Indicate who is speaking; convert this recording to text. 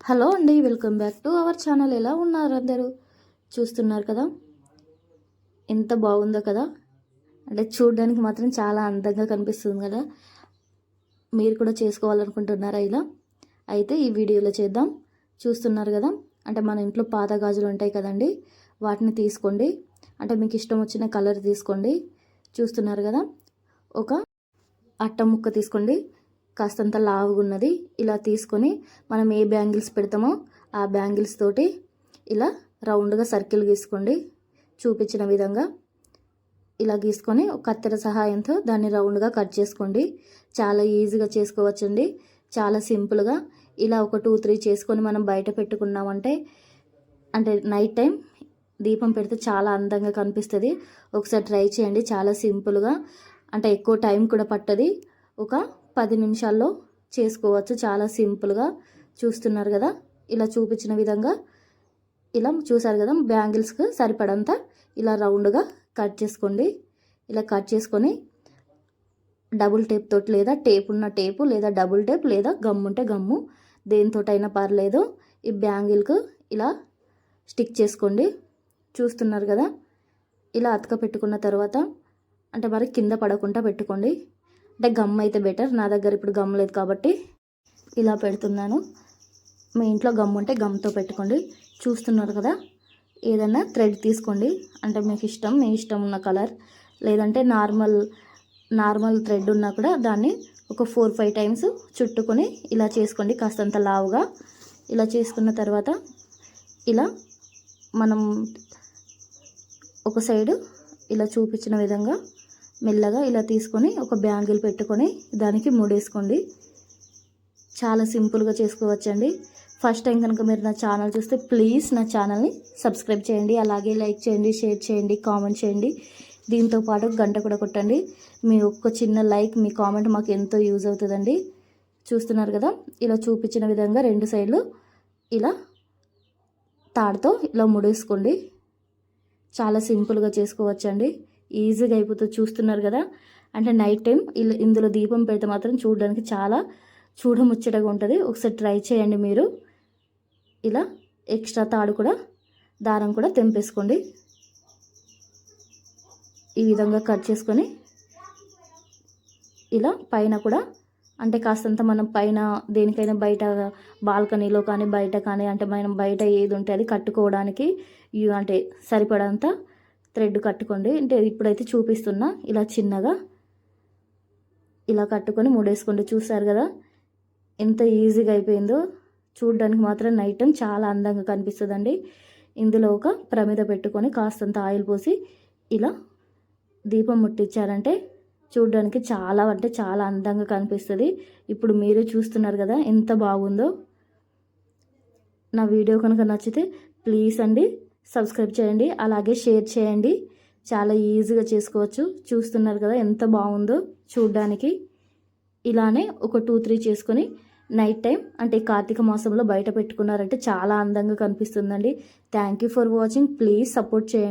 Speaker 1: Hello అండి welcome back to our channel. ఎలా ఉన్నారు అందరూ? చూస్తున్నారు కదా? ఎంత బాగుందో కదా? అంటే చూడడానికి మాత్రం చాలా అందంగా కనిపిస్తుంది కదా? మీరు కూడా చేసుకోవాలనుకుంటున్నారా ఇలా? అయితే ఈ వీడియోలో చేద్దాం. చూస్తున్నారు కదా? అంటే మన ఇంట్లో పాత గాజులు ఉంటాయి కదండి వాటిని తీసుకోండి. అంటే మీకు ఇష్టం వచ్చిన కలర్ తీసుకోండి. చూస్తున్నారు కదా? ఒక అట్ట ముక్క తీసుకోండి. కాస్తంత లావుగా ఉన్నది ఇలా తీసుకొని మనం ఏ బ్యాంగిల్స్ పెడతామో ఆ బ్యాంగిల్స్ తోటి ఇలా రౌండ్గా సర్కిల్ గీసుకోండి. చూపించిన విధంగా ఇలా గీసుకొని ఒక కత్తెర సహాయంతో దాన్ని రౌండ్గా కట్ చేసుకోండి. చాలా ఈజీగా చేసుకోవచ్చండి. చాలా సింపుల్గా ఇలా ఒక టూ త్రీ చేసుకొని మనం బయట పెట్టుకున్నామంటే అంటే నైట్ టైం దీపం పెడితే చాలా అందంగా కనిపిస్తుంది. ఒకసారి ట్రై చేయండి. చాలా సింపుల్గా అంటే ఎక్కువ టైం కూడా పట్టది. ఒక పది నిమిషాల్లో చేసుకోవచ్చు. చాలా సింపుల్గా చూస్తున్నారు కదా. ఇలా చూపించిన విధంగా ఇలా చూసారు కదా. బ్యాంగిల్స్కి సరిపడంత ఇలా రౌండ్గా కట్ చేసుకోండి. ఇలా కట్ చేసుకొని డబుల్ టేప్ తోటి లేదా టేప్ ఉన్న టేపు లేదా డబుల్ టేప్ లేదా గమ్ ఉంటే గమ్ము. దేనితోటైనా పర్లేదు. ఈ బ్యాంగిల్కు ఇలా స్టిక్ చేసుకోండి. చూస్తున్నారు కదా. ఇలా అతక పెట్టుకున్న తర్వాత అంటే మరి కింద పడకుండా పెట్టుకోండి. అంటే గమ్ అయితే బెటర్ నా దగ్గర ఇప్పుడు గమ్ లేదు కాబట్టి ఇలా పెడుతున్నాను. మీ ఇంట్లో గమ్ ఉంటే గమ్తో పెట్టుకోండి. చూస్తున్నారు కదా? ఏదైనా థ్రెడ్ తీసుకోండి. అంటే మీకు ఇష్టం మీ ఇష్టం ఉన్న కలర్ లేదంటే నార్మల్ నార్మల్ థ్రెడ్ ఉన్నా కూడా దాన్ని ఒక ఫోర్ ఫైవ్ టైమ్స్ చుట్టుకొని ఇలా చేసుకోండి. కాస్తంత లావుగా. ఇలా చేసుకున్న తర్వాత ఇలా మనం ఒక సైడు ఇలా చూపించిన విధంగా మెల్లగా ఇలా తీసుకొని ఒక బ్యాంగిల్ పెట్టుకొని దానికి ముడేసుకోండి. చాలా సింపుల్గా చేసుకోవచ్చండి. ఫస్ట్ టైం కనుక మీరు నా ఛానల్ చూస్తే ప్లీజ్ నా ఛానల్ని సబ్స్క్రైబ్ చేయండి. అలాగే లైక్ చేయండి షేర్ చేయండి కామెంట్ చేయండి. దీంతో పాటు గంట కూడా కొట్టండి. మీ ఒక్క చిన్న లైక్ మీ కామెంట్ మాకు ఎంతో యూజ్ అవుతుందండి. చూస్తున్నారు కదా? ఇలా చూపించిన విధంగా రెండు సైడ్లు ఇలా తాడుతో ఇలా ముడేసుకోండి. చాలా సింపుల్గా చేసుకోవచ్చండి. ఈజీగా అయిపోతుంది చూస్తున్నారు కదా. అంటే నైట్ టైం ఇందులో దీపం పెడితే మాత్రం చూడడానికి చాలా చూడముచ్చటగా ఉంటుంది. ఒకసారి ట్రై చేయండి మీరు. ఇలా ఎక్స్ట్రా తాడు కూడా దారం కూడా తెంపేసుకోండి. ఈ విధంగా కట్ చేసుకొని ఇలా పైన కూడా అంటే కాస్తంత మనం పైన దేనికైనా బయట బాల్కనీలో కానీ బయట కానీ అంటే మనం బయట ఏది ఉంటే అది కట్టుకోవడానికి అంటే సరిపడంత థ్రెడ్ కట్టుకోండి. అంటే ఇప్పుడైతే చూపిస్తున్నా ఇలా చిన్నగా ఇలా కట్టుకొని ముడేసుకోండి చూసారు కదా? ఎంత ఈజీగా అయిపోయిందో. చూడడానికి మాత్రం నైట్ టైం చాలా అందంగా కనిపిస్తుందండి. ఇందులో ఒక ప్రమిద పెట్టుకొని కాస్తంత ఆయిల్ పోసి ఇలా దీపం ముట్టించారంటే చూడడానికి చాలా అంటే చాలా అందంగా కనిపిస్తుంది. ఇప్పుడు మీరే చూస్తున్నారు కదా ఎంత బాగుందో. నా వీడియో కనుక నచ్చితే ప్లీజ్ అండి సబ్స్క్రైబ్ చేయండి అలాగే షేర్ చేయండి. చాలా ఈజీగా చేసుకోవచ్చు. చూస్తున్నారు కదా ఎంత బాగుందో చూడ్డానికి. ఇలానే ఒక టూ త్రీ చేసుకొని నైట్ టైం అంటే కార్తీక మాసంలో బయట పెట్టుకున్నారంటే చాలా అందంగా కనిపిస్తుందండి. Thank you for watching please support చేయండి.